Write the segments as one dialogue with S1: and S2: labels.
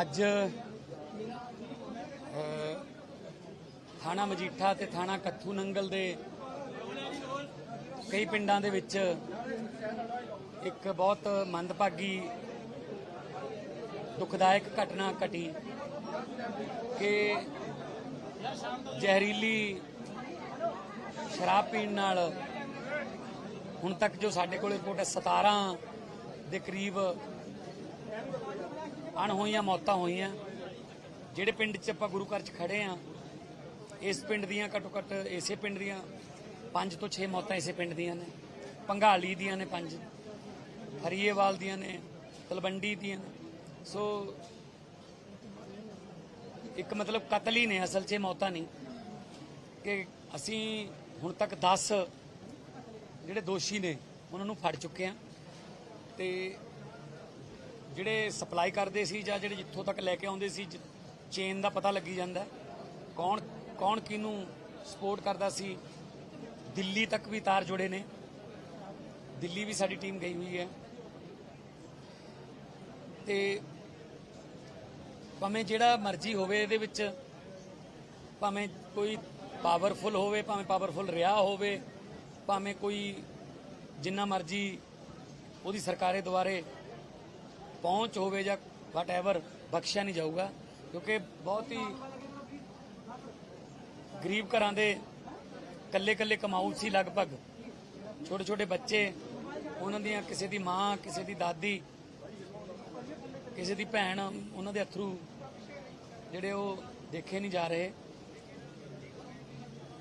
S1: ਅੱਜ ਥਾਣਾ ਮਜੀਠਾ ਤੇ ਥਾਣਾ ਕੱਥੂ ਨੰਗਲ ਦੇ ਕਈ ਪਿੰਡਾਂ ਦੇ ਵਿੱਚ ਇੱਕ ਬਹੁਤ ਮੰਦਭਾਗੀ, ਦੁਖਦਾਇਕ ਘਟਨਾ ਘਟੀ ਕਿ ਜ਼ਹਿਰੀਲੀ ਸ਼ਰਾਬ ਪੀਣ ਨਾਲ ਹੁਣ ਤੱਕ ਜੋ ਸਾਡੇ ਕੋਲ ਰਿਪੋਰਟ ਹੈ 17 ਦੇ ਕਰੀਬ ਅਣਹੋਈਆਂ ਮੌਤਾਂ ਹੋਈਆਂ। ਜਿਹੜੇ ਪਿੰਡ 'ਚ ਆਪਾਂ ਗੁਰੂ ਘਰ 'ਚ ਖੜੇ ਆ, ਇਸ ਪਿੰਡ ਦੀਆਂ ਘੱਟੋ ਘੱਟ ਇਸੇ ਪਿੰਡ ਦੀਆਂ 5 ਤੋਂ 6 ਮੌਤਾਂ ਇਸੇ ਪਿੰਡ ਦੀਆਂ ਨੇ। ਪੰਘਾਲੀ ਦੀਆਂ ਨੇ 5 ਹਰੀਏਵਾਲ ਦੀਆਂ ਨੇ, ਤਲਵੰਡੀ ਦੀਆਂ ਸੋ ਇੱਕ ਮਤਲਬ ਕਤਲ ਹੀ ਨੇ, ਅਸਲ 'ਚ ਇਹ ਮੌਤਾਂ ਨਹੀਂ। ਕਿ ਅਸੀਂ ਹੁਣ ਤੱਕ 10 ਜਿਹੜੇ ਦੋਸ਼ੀ ਨੇ, ਉਹਨਾਂ ਨੂੰ ਫੜ ਚੁੱਕੇ ਆ ਤੇ ਜਿਹੜੇ ਸਪਲਾਈ ਕਰਦੇ ਸੀ ਜਾਂ ਜਿਹੜੇ ਜਿੱਥੋਂ ਤੱਕ ਲੈ ਕੇ ਆਉਂਦੇ ਸੀ ਚੇਨ ਦਾ ਪਤਾ ਲੱਗੀ ਜਾਂਦਾ ਕੌਣ ਕੌਣ ਕਿਹਨੂੰ ਸਪੋਰਟ ਕਰਦਾ ਸੀ? ਦਿੱਲੀ ਤੱਕ ਵੀ ਤਾਰ ਜੁੜੇ ਨੇ। ਦਿੱਲੀ ਵੀ ਸਾਡੀ ਟੀਮ ਗਈ ਹੋਈ ਹੈ। ਤੇ ਭਾਵੇਂ ਜਿਹੜਾ ਮਰਜ਼ੀ ਹੋਵੇ ਇਹਦੇ ਵਿੱਚ, ਭਾਵੇਂ ਕੋਈ ਪਾਵਰਫੁਲ ਹੋਵੇ, ਭਾਵੇਂ ਪਾਵਰਫੁਲ ਰਿਹਾ ਹੋਵੇ, ਭਾਵੇਂ ਕੋਈ ਜਿੰਨਾ ਮਰਜ਼ੀ ਉਹਦੀ ਸਰਕਾਰੇ ਦੁਆਰੇ ਪਹੁੰਚ ਹੋਵੇ ਜਾਂ ਵਟਐਵਰ ਬਖਸ਼ਿਆ ਨਹੀਂ ਜਾਊਗਾ, ਕਿਉਂਕਿ ਬਹੁਤ ਹੀ ਗਰੀਬ ਘਰਾਂ ਦੇ ਕੱਲੇ ਕੱਲੇ ਕਮਾਊ ਸੀ ਲਗਭਗ। ਛੋਟੇ ਛੋਟੇ ਬੱਚੇ, ਉਹਨਾਂ ਦੀਆਂ ਕਿਸੇ ਦੀ ਮਾਂ, ਕਿਸੇ ਦੀ ਦਾਦੀ, ਕਿਸੇ ਦੀ ਭੈਣ, ਉਹਨਾਂ ਦੇ ਅਥਰੂ ਜਿਹੜੇ ਉਹ ਦੇਖੇ ਨਹੀਂ ਜਾ ਰਹੇ।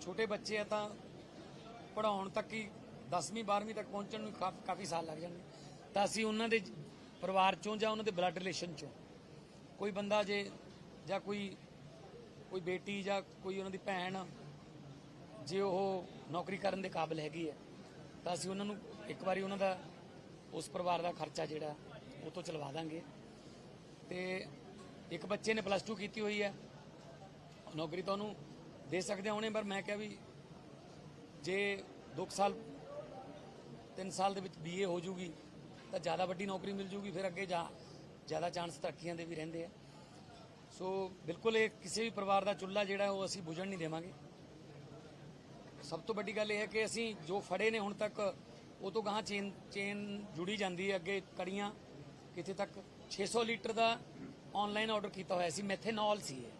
S1: ਛੋਟੇ ਬੱਚੇ ਆ ਤਾਂ ਪੜਾਉਣ ਤੱਕ ਹੀ 10ਵੀਂ 12ਵੀਂ ਤੱਕ ਪਹੁੰਚਣ ਨੂੰ ਕਾਫ- ਕਾਫੀ ਸਾਲ ਲੱਗ ਜਾਂਦੇ। ਤਾਂ ਅਸੀਂ ਉਹਨਾਂ ਦੇ ਪਰਿਵਾਰ ਚੋਂ ਜਾਂ ਉਹਨਾਂ ਦੇ ਬਲੱਡ ਰਿਲੇਸ਼ਨ ਚੋਂ ਕੋਈ ਬੰਦਾ ਜੇ ਜਾਂ ਕੋਈ ਕੋਈ ਬੇਟੀ ਜਾਂ ਕੋਈ ਉਹਨਾਂ ਦੀ ਭੈਣ ਜੇ ਉਹ ਨੌਕਰੀ ਕਰਨ ਦੇ ਕਾਬਿਲ ਹੈਗੀ ਹੈ, ਤਾਂ ਅਸੀਂ ਉਹਨਾਂ ਨੂੰ ਇੱਕ ਵਾਰੀ ਉਹਨਾਂ ਦਾ, ਉਸ ਪਰਿਵਾਰ ਦਾ ਖਰਚਾ ਜਿਹੜਾ ਉਹ ਤੋਂ ਚਲਵਾ ਦਾਂਗੇ। ਤੇ ਇੱਕ ਬੱਚੇ ਨੇ ਪਲੱਸ 2 ਕੀਤੀ ਹੋਈ ਹੈ, ਨੌਕਰੀ ਤਾਂ ਉਹਨੂੰ ਦੇ ਸਕਦੇ ਹਾਂ ਉਹਨੇ ਪਰ ਮੈਂ ਕਿਹਾ ਵੀ ਜੇ 2 ਸਾਲ 3 ਸਾਲ ਦੇ ਵਿੱਚ ਬੀਏ ਹੋ ਜੂਗੀ, ਤਾਂ ਜ਼ਿਆਦਾ ਵੱਡੀ ਨੌਕਰੀ ਮਿਲ ਜੂਗੀ, ਫਿਰ ਅੱਗੇ ਜਾ, ਜ਼ਿਆਦਾ ਚਾਂਸ ਤਰੱਕੀਆਂ ਦੇ ਵੀ ਰਹਿੰਦੇ ਆ। ਸੋ ਬਿਲਕੁਲ ਇਹ ਕਿਸੇ ਵੀ ਪਰਿਵਾਰ ਦਾ ਚੁੱਲ੍ਹਾ ਜਿਹੜਾ, ਉਹ ਅਸੀਂ ਬੁਝਣ ਨਹੀਂ ਦੇਵਾਂਗੇ। ਸਭ ਤੋਂ ਵੱਡੀ ਗੱਲ ਇਹ ਹੈ ਕਿ ਅਸੀਂ ਜੋ ਫੜੇ ਨੇ ਹੁਣ ਤੱਕ, ਉਹ ਤੋਂ ਗਾਹਾਂ ਚੇਨ ਚੇਨ ਜੁੜੀ ਜਾਂਦੀ ਹੈ ਅੱਗੇ ਕੜੀਆਂ। ਕਿਤੇ ਤੱਕ 600 ਲੀਟਰ ਦਾ ਆਨਲਾਈਨ ਆਰਡਰ ਕੀਤਾ ਹੋਇਆ ਸੀ, ਮੈਥੇਨੋਲ ਸੀ ਇਹ।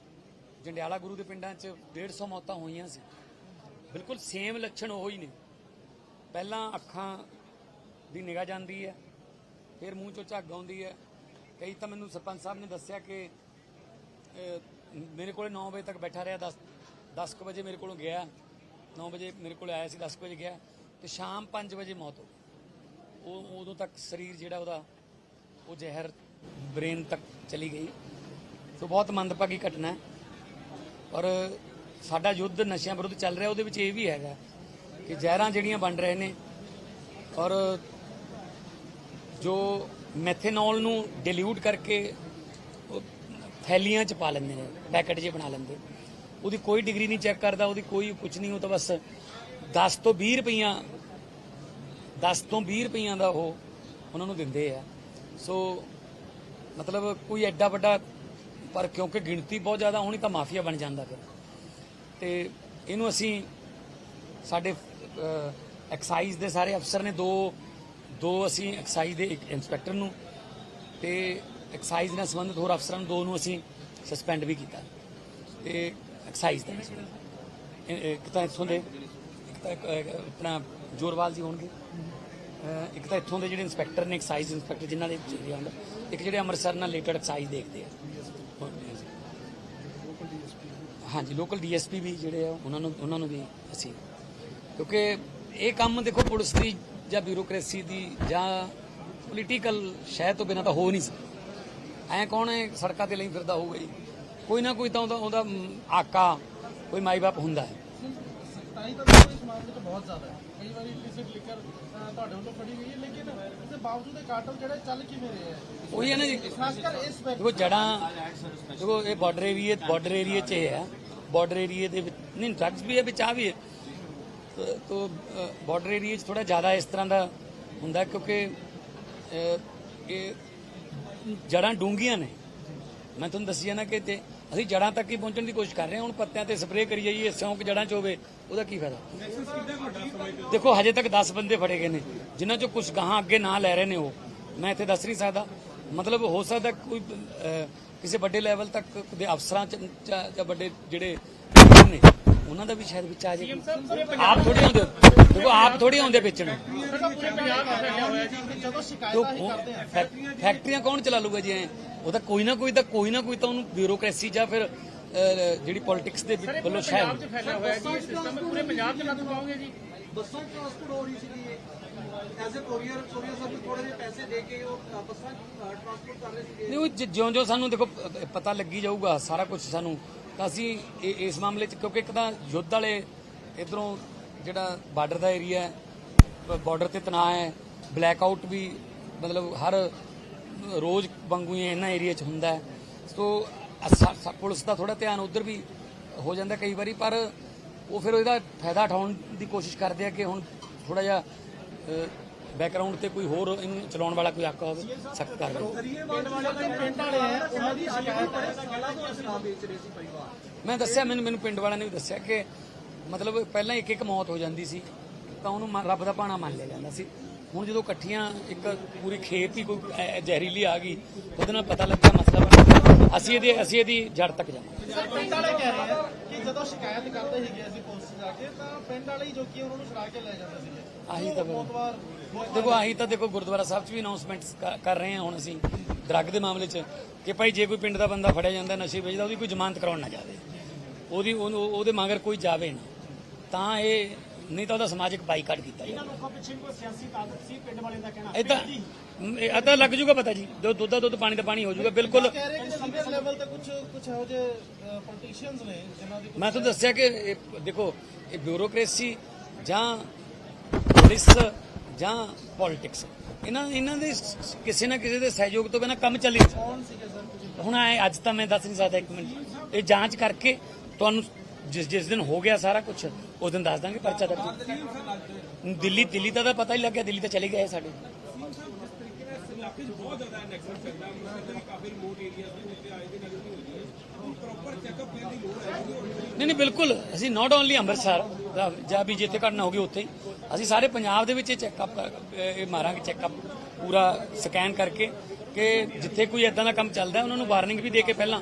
S1: ਜੰਡਿਆਲਾ ਗੁਰੂ ਦੇ ਪਿੰਡਾਂ 'ਚ 150 ਮੌਤਾਂ ਹੋਈਆਂ ਸੀ। ਬਿਲਕੁਲ ਸੇਮ ਲੱਛਣ ਉਹੀ ਨੇ। ਪਹਿਲਾਂ ਅੱਖਾਂ ਦੀ ਨਿਗਾਹ ਜਾਂਦੀ ਹੈ, ਫਿਰ ਮੂੰਹ ਚੋਂ ਝੱਗ ਆਉਂਦੀ ਹੈ। ਕਈ ਤਾਂ ਮੈਨੂੰ ਸਰਪੰਚ ਸਾਹਿਬ ਨੇ ਦੱਸਿਆ ਕਿ ਮੇਰੇ ਕੋਲੇ 9 ਵਜੇ ਤੱਕ ਬੈਠਾ ਰਿਹਾ 10 10 ਕੁ ਵਜੇ ਮੇਰੇ ਕੋਲੋਂ ਗਿਆ। 9 ਵਜੇ ਮੇਰੇ ਕੋਲ ਆਇਆ ਸੀ 10 ਕੁ ਵਜੇ ਗਿਆ। ਤੇ ਸ਼ਾਮ 5 ਵਜੇ ਮੌਤ ਹੋ ਉਹ, ਉਦੋਂ ਤੱਕ ਸਰੀਰ ਜਿਹੜਾ ਉਹਦਾ, ਉਹ ਜ਼ਹਿਰ ਬ੍ਰੇਨ ਤੱਕ ਚਲੀ ਗਈ। ਸੋ ਬਹੁਤ ਮੰਦਭਾਗੀ ਘਟਨਾ ਹੈ। ਔਰ ਸਾਡਾ ਯੁੱਧ ਨਸ਼ਿਆਂ ਵਿਰੁੱਧ ਚੱਲ ਰਿਹਾ, ਉਹਦੇ ਵਿੱਚ ਇਹ ਵੀ ਹੈਗਾ ਕਿ ਜ਼ਹਿਰਾਂ ਜਿਹੜੀਆਂ ਬਣ ਰਹੇ ਨੇ ਔਰ ਜੋ ਮੈਥੇਨੋਲ ਨੂੰ ਡਿਲੂਟ ਕਰਕੇ ਉਹ ਥੈਲੀਆਂ ਚ ਪਾ ਲੈਂਦੇ ਨੇ, ਪੈਕੇਟ ਜੇ ਬਣਾ ਲੈਂਦੇ। ਉਹਦੀ ਕੋਈ ਡਿਗਰੀ ਨਹੀਂ ਚੈੱਕ ਕਰਦਾ, ਉਹਦੀ ਕੋਈ ਕੁਝ ਨਹੀਂ, ਉਹ ਤਾਂ ਬਸ 10 ਤੋਂ 20 ਰੁਪਈਆ 10 ਤੋਂ 20 ਰੁਪਈਆਂ ਦਾ ਉਹ ਉਹਨਾਂ ਨੂੰ ਦਿੰਦੇ ਆ। ਸੋ ਮਤਲਬ ਕੋਈ ਐਡਾ ਵੱਡਾ ਪਰ ਕਿਉਂਕਿ ਗਿਣਤੀ ਬਹੁਤ ਜ਼ਿਆਦਾ ਹੋਣੀ ਤਾਂ ਮਾਫੀਆ ਬਣ ਜਾਂਦਾ ਫਿਰ। ਤੇ ਇਹਨੂੰ ਅਸੀਂ ਸਾਡੇ ਐਕਸਾਈਜ਼ ਦੇ ਸਾਰੇ ਅਫਸਰ ਨੇ ਦੋ ਦੋ ਅਸੀਂ ਐਕਸਾਈਜ਼ ਦੇ ਇੱਕ ਇੰਸਪੈਕਟਰ ਨੂੰ ਤੇ ਐਕਸਾਈਜ਼ ਨਾਲ ਸੰਬੰਧਿਤ ਹੋਰ ਅਫਸਰਾਂ ਨੂੰ ਦੋ ਨੂੰ ਅਸੀਂ ਸਸਪੈਂਡ ਵੀ ਕੀਤਾ। ਤੇ ਐਕਸਾਈਜ਼ ਦਾ ਇੱਕ ਤਾਂ ਇੱਥੋਂ ਦੇ, ਇੱਕ ਤਾਂ ਆਪਣਾ ਜੋਰਵਾਲ ਜੀ ਹੋਣਗੇ। ਇੱਕ ਤਾਂ ਇੱਥੋਂ ਦੇ ਜਿਹੜੇ ਇੰਸਪੈਕਟਰ ਨੇ ਐਕਸਾਈਜ਼ ਇੰਸਪੈਕਟਰ ਜਿਨ੍ਹਾਂ ਦੇ ਏਰੀਆ ਇੱਕ ਜਿਹੜੇ ਅੰਮ੍ਰਿਤਸਰ ਨਾਲ ਰਿਲੇਟਡ ਐਕਸਾਈਜ਼ ਦੇਖਦੇ ਆ। ਹਾਂਜੀ ਲੋਕਲ ਡੀਐਸਪੀ ਵੀ ਜਿਹੜੇ ਆ, ਉਹਨਾਂ ਨੂੰ ਉਹਨਾਂ ਨੂੰ ਵੀ ਅਸੀਂ ਕਿਉਂਕਿ ਇਹ ਕੰਮ ਦੇਖੋ ਪੁਲਿਸ ਦੀ ਜਾਂ ਬਿਊਰੋਕ੍ਰੇਸੀ ਦੀ ਜਾਂ ਪੋਲੀਟੀਕਲ ਸ਼ਹਿ ਤੋਂ ਬਿਨਾਂ ਤਾਂ ਹੋ ਨਹੀਂ ਸਕਦਾ। ਐ ਕੌਣ ਹੈ, ਸੜਕਾਂ ਤੇ ਲਈ ਫਿਰਦਾ ਹੋਊਗਾ ਜੀ? ਕੋਈ ਨਾ ਕੋਈ ਤਾਂ ਉਹਦਾ ਉਹਦਾ ਆਕਾ, ਕੋਈ ਮਾਈ ਬਾਪ ਹੁੰਦਾ ਹੈ।
S2: ਸਖਤਾਈ ਤਾਂ ਦੇਖੋ ਇਸ ਮਾਮਲੇ 'ਚ ਬਹੁਤ ਜ਼ਿਆਦਾ ਹੈ। ਕਈ ਵਾਰੀ ਇਲਿਸਿਟ ਲਿਕਰ ਤੁਹਾਡੇ ਵੱਲੋਂ ਫੜੀ ਗਈ ਹੈ ਲੇਕਿਨ ਇਸ ਦੇ ਬਾਵਜੂਦ ਇਹ ਕਾਰਟਲ ਜਿਹੜੇ ਚੱਲ ਕਿਵੇਂ ਰਹੇ ਹੈ?
S1: ਉਹੀ ਹੈ ਨਾ ਜੀ।
S2: ਖਾਸ ਕਰ ਇਸ
S1: ਦੇਖੋ ਜੜਾਂ ਦੇਖੋ ਇਹ ਬਾਰਡਰ ਏਰੀਆ ਬਾਰਡਰ ਏਰੀਆ 'ਚ ਇਹ ਹੈ। ਬਾਰਡਰ ਏਰੀਆ ਦੇ ਵਿੱਚ ਨਹੀਂ ਡਰੱਗਸ ਵੀ ਹੈ ਵਿੱਚ ਆ ਵੀ ਹੈ। ਤੋ- ਤੋ ਬਾਰਡਰ ਏਰੀਆ 'ਚ ਥੋੜਾ ਜ਼ਿਆਦਾ ਇਸ ਤਰ੍ਹਾਂ ਦਾ ਹੁੰਦਾ ਕਿਉਂਕਿ ਇਹ ਜੜਾਂ ਡੂੰਘੀਆਂ ਨੇ। ਮੈਂ ਤੁਹਾਨੂੰ ਦੱਸਿਆ ਨਾ ਕਿ ਤੇ ਅਸੀਂ ਜੜਾਂ ਤੱਕ ਹੀ ਪਹੁੰਚਣ ਦੀ ਕੋਸ਼ਿਸ਼ ਕਰ ਰਹੇ ਹਾਂ ਹੁਣ ਪੱਤਿਆਂ ਤੇ ਸਪਰੇਅ ਕਰੀ ਜਾਈਏ ਸਿਉਂਕ ਜੜਾਂ 'ਚ ਹੋਵੇ ਉਹਦਾ ਕੀ ਫਾਇਦਾ? ਦੇਖੋ ਹਜੇ ਤੱਕ 10 ਬੰਦੇ ਫੜੇ ਗਏ ਨੇ ਜਿਨ੍ਹਾਂ 'ਚੋਂ ਕੁਝ ਗਾਹਾਂ ਅੱਗੇ ਨਾਂ ਲੈ ਰਹੇ ਨੇ ਉਹ। ਮੈਂ ਇੱਥੇ ਦੱਸ ਨਹੀਂ ਸਕਦਾ। ਮਤਲਬ ਹੋ ਸਕਦਾ ਕੋਈ ਕਿਸੇ ਵੱਡੇ ਲੈਵਲ ਤੱਕ ਦੇ ਅਫਸਰਾਂ 'ਚ ਜਾਂ ਵੱਡੇ ਜਿਹੜੇ ਨੇ ਉਹਨਾਂ ਦਾ ਵੀ ਸ਼ਾਇਦ ਵਿੱਚ ਆ ਜਾਏ। ਆਪ ਥੋੜੀ ਆਉਂਦੇ ਦੇਖੋ ਆਪ ਥੋੜੀ ਆਉਂਦੇ ਵਿੱਚ ਨੂੰ ਫੈਕਟਰੀਆਂ ਕੌਣ ਚਲਾ ਲੂਗਾ ਜੀ ਐਂ? ਉਹ ਤਾਂ ਕੋਈ ਨਾ ਕੋਈ ਤਾਂ ਕੋਈ ਨਾ ਕੋਈ ਤਾਂ ਉਹਨੂੰ ਬਿਊਰੋਕ੍ਰੇਸੀ ਜਾਂ ਫਿਰ ਜਿਹੜੀ ਪੋਲਿਟਿਕਸ ਦੇ ਵਿੱਚ ਵੱਲੋਂ ਸ਼ਾਇਦ।
S2: ਫੈਲਿਆ ਹੋਇਆ ਜੀ ਇਹ ਸਿਸਟਮ ਪੂਰੇ ਪੰਜਾਬ 'ਚ ਲਾਗੂ ਪਾਓਗੇ ਜੀ।
S3: ਬੱਸਾਂ ਟਰਾਂਸਪੋਰਟ ਹੋ ਰਹੀ ਸੀਗੀ as uh courier courier service ਥੋੜੇ ਜਿਹੇ ਪੈਸੇ ਦੇ ਕੇ ਉਹ ਬੱਸਾਂ ਟਰਾਂਸਪੋਰਟ ਕਰ ਰਹੇ ਸੀਗੇ।
S1: ਨਹੀਂ ਉਹ ਜ- ਜਿਉਂ-ਜਿਉਂ ਸਾਨੂੰ ਦੇਖੋ ਪਤਾ ਲੱਗੀ ਜਾਊਗਾ ਸਾਰਾ ਕੁਝ ਸਾਨੂੰ ਤਾਂ ਅਸੀਂ ਇਸ ਮਾਮਲੇ 'ਚ ਕਿਉਂਕਿ ਇੱਕ ਤਾਂ ਯੁੱਧ ਵਾਲੇ ਇਧਰੋਂ ਜਿਹੜਾ ਬਾਰਡਰ ਦਾ ਏਰੀਆ ਹੈ ਬਾਰਡਰ ਤੇ ਤਣਾਅ ਹੈ ਬਲੈਕ ਆਊਟ ਵੀ ਮਤਲਬ ਹਰ ਰੋਜ਼ ਵਾਂਗੂ ਹੀ ਇਹਨਾਂ ਏਰੀਆ 'ਚ ਹੁੰਦਾ ਹੈ। ਸੋ ਪੁਲਿਸ ਦਾ ਥੋੜਾ ਧਿਆਨ ਉਧਰ ਵੀ ਹੋ ਜਾਂਦਾ ਕਈ ਵਾਰੀ, ਪਰ ਉਹ ਫਿਰ ਇਹਦਾ ਫਾਇਦਾ ਉਠਾਉਣ ਦੀ ਕੋਸ਼ਿਸ਼ ਕਰਦੇ ਆ ਕਿ ਹੁਣ ਥੋੜਾ ਜਿਹਾ ਬੈਕਗ੍ਰਾਉਂਡ ਤੇ ਕੋਈ ਹੋਰ ਇਹਨੂੰ ਚਲਾਉਣ ਵਾਲਾ ਕੋਈ ਆਕਾ ਹੋਵੇ, ਸਖਤ ਕਾਰਵਾਈ
S2: ਪਿੰਡ
S1: ਮੈਂ ਦੱਸਿਆ, ਮੈਨੂੰ ਮੈਨੂੰ ਪਿੰਡ ਵਾਲਿਆਂ ਨੇ ਵੀ ਦੱਸਿਆ ਕਿ ਮਤਲਬ ਪਹਿਲਾਂ ਇੱਕ ਇੱਕ ਮੌਤ ਹੋ ਜਾਂਦੀ ਸੀ, ਤਾਂ ਉਹਨੂੰ ਰੱਬ ਦਾ ਭਾਣਾ ਮੰਨ ਲਿਆ ਜਾਂਦਾ ਸੀ। ਹੁਣ ਜਦੋਂ ਇਕੱਠੀਆਂ ਇੱਕ ਪੂਰੀ ਖੇਤ ਹੀ ਕੋਈ ਜ਼ਹਿਰੀਲੀ ਆ ਗਈ ਉਹਦੇ ਨਾਲ ਪਤਾ ਲੱਗਿਆ ਮਸਲਾ ਬਣ ਅਸੀਂ ਇਹਦੀ ਅਸੀਂ ਇਹਦੀ ਜੜ ਤੱਕ ਜਾਵਾਂਗੇ।
S2: ਸਰ ਪਿੰਡ ਵਾਲੇ ਕਹਿ ਰਹੇ ਆ ਕਿ ਜਦੋਂ ਸ਼ਿਕਾਇਤ ਕਰਦੇ ਸੀਗੇ ਅਸੀਂ ਪੁਲਿਸ ਜਾ ਕੇ ਤਾਂ ਪਿੰਡ ਵਾਲੇ ਹੀ ਜੋ ਕਿ ਉਹਨਾਂ ਨੂੰ ਛੁਡਾ ਕੇ ਲੈ ਜਾਂਦੇ ਸੀਗੇ।
S1: ਆਹੀ ਤਾਂ ਦੇਖੋ ਆਹੀ ਤਾਂ ਦੇਖੋ ਗੁਰਦੁਆਰਾ ਸਾਹਿਬ 'ਚ ਵੀ ਅਨਾਉਂਸਮੈਂਟਸ ਕਰ ਰਹੇ ਹਾਂ ਹੁਣ ਅਸੀਂ ਡਰੱਗ ਦੇ ਮਾਮਲੇ 'ਚ ਕਿ ਭਾਈ ਜੇ ਕੋਈ ਪਿੰਡ ਦਾ ਬੰਦਾ ਫੜਿਆ ਜਾਂਦਾ ਨਸ਼ੇ ਵੇਚਦਾ ਉਹਦੀ ਕੋਈ ਜ਼ਮਾਨਤ ਕਰਾਉਣ ਨਾ ਜਾਵੇ। ਉਹਦੀ ਉਹਦੇ ਮਗਰ ਕੋਈ ਜਾਵੇ ਨਾ। ਤਾਂ ਇਹ ਨਹੀਂ ਤਾਂ ਉਹਦਾ ਸਮਾਜਿਕ ਬਾਈਕਾਟ ਕੀਤਾ ਜਾਵੇ
S2: ਲੋਕਾਂ ਪਿੱਛੇ ਕੋਈ ਸਿਆਸੀ ਤਾਕਤ ਸੀ? ਪਿੰਡ ਵਾਲੇ ਦਾ ਕਹਿਣਾ।
S1: ਇਹ ਤਾਂ ਲੱਗ ਜੂਗਾ ਪਤਾ ਜੀ। ਦੁੱਧ ਦੁੱਧ ਦਾ ਦੁੱਧ ਪਾਣੀ ਦਾ ਪਾਣੀ ਹੋ ਜੂਗਾ ਬਿਲਕੁਲ।
S2: ਕਹਿ ਰਹੇ ਕਿ ਸੀਨੀਅਰ ਲੈਵਲ ਤੇ ਕੁਝ ਕੁਝ ਇਹੋ ਜਿਹੇ ਪੋਲੀਟੀਸ਼ੀਅਨਸ ਨੇ ਜਿਨ੍ਹਾਂ ਦੀ
S1: ਮੈਂ ਤੁਹਾਨੂੰ ਦੱਸਿਆ ਕਿ ਇਹ ਦੇਖੋ ਇਹ ਬਿਊਰੋਕ੍ਰੇਸੀ ਜਾਂ ਪੁਲਿਸ ਜਾਂ ਪੋਲਿਟਿਕਸ ਇਹਨਾਂ ਇਹਨਾਂ ਦੇ ਸ- ਕਿਸੇ ਨਾ ਕਿਸੇ ਦੇ ਸਹਿਯੋਗ ਤੋਂ ਬਿਨਾਂ ਕੰਮ ਚੱਲ
S2: ਕੌਣ ਸੀਗੇ ਸਰ?
S1: ਹੁਣ ਆਏ ਅੱਜ ਤਾਂ ਮੈਂ ਦੱਸ ਨਹੀਂ ਸਕਦਾ ਇੱਕ ਮਿੰਟ। ਇਹ ਜਾਂਚ ਕਰਕੇ ਤੁਹਾਨੂੰ ਜਿਸ ਜਿਸ ਦਿਨ ਹੋ ਗਿਆ ਸਾਰਾ ਕੁਝ ਉਸ ਦਿਨ ਦੱਸ ਦਾਂਗੇ ਪਰਚਾ ਦਰਜ। ਦਿੱਲੀ ਦਿੱਲੀ ਦਾ ਤਾਂ ਪਤਾ ਹੀ ਲੱਗ ਗਿਆ, ਦਿੱਲੀ ਤਾਂ ਚਲੇ ਗਏ ਸਾਡੇ। ਨਹੀਂ ਨਹੀਂ, ਬਿਲਕੁਲ, ਅਸੀਂ ਨਾਟ ਓਨਲੀ ਅੰਮ੍ਰਿਤਸਰ ਜਾਂ ਵੀ ਜਿੱਥੇ ਘਟਨਾ ਹੋ ਗਈ ਉੱਥੇ ਹੀ, ਅਸੀਂ ਸਾਰੇ ਪੰਜਾਬ ਦੇ ਵਿੱਚ ਇਹ ਚੈੱਕਅਪ ਇਹ ਮਾਰਾਂਗੇ ਚੈੱਕਅਪ ਪੂਰਾ ਸਕੈਨ ਕਰਕੇ ਕਿ ਜਿੱਥੇ ਕੋਈ ਇਦਾਂ ਦਾ ਕੰਮ ਚੱਲਦਾ, ਉਹਨਾਂ ਨੂੰ ਵਾਰਨਿੰਗ ਵੀ ਦੇ ਕੇ ਪਹਿਲਾਂ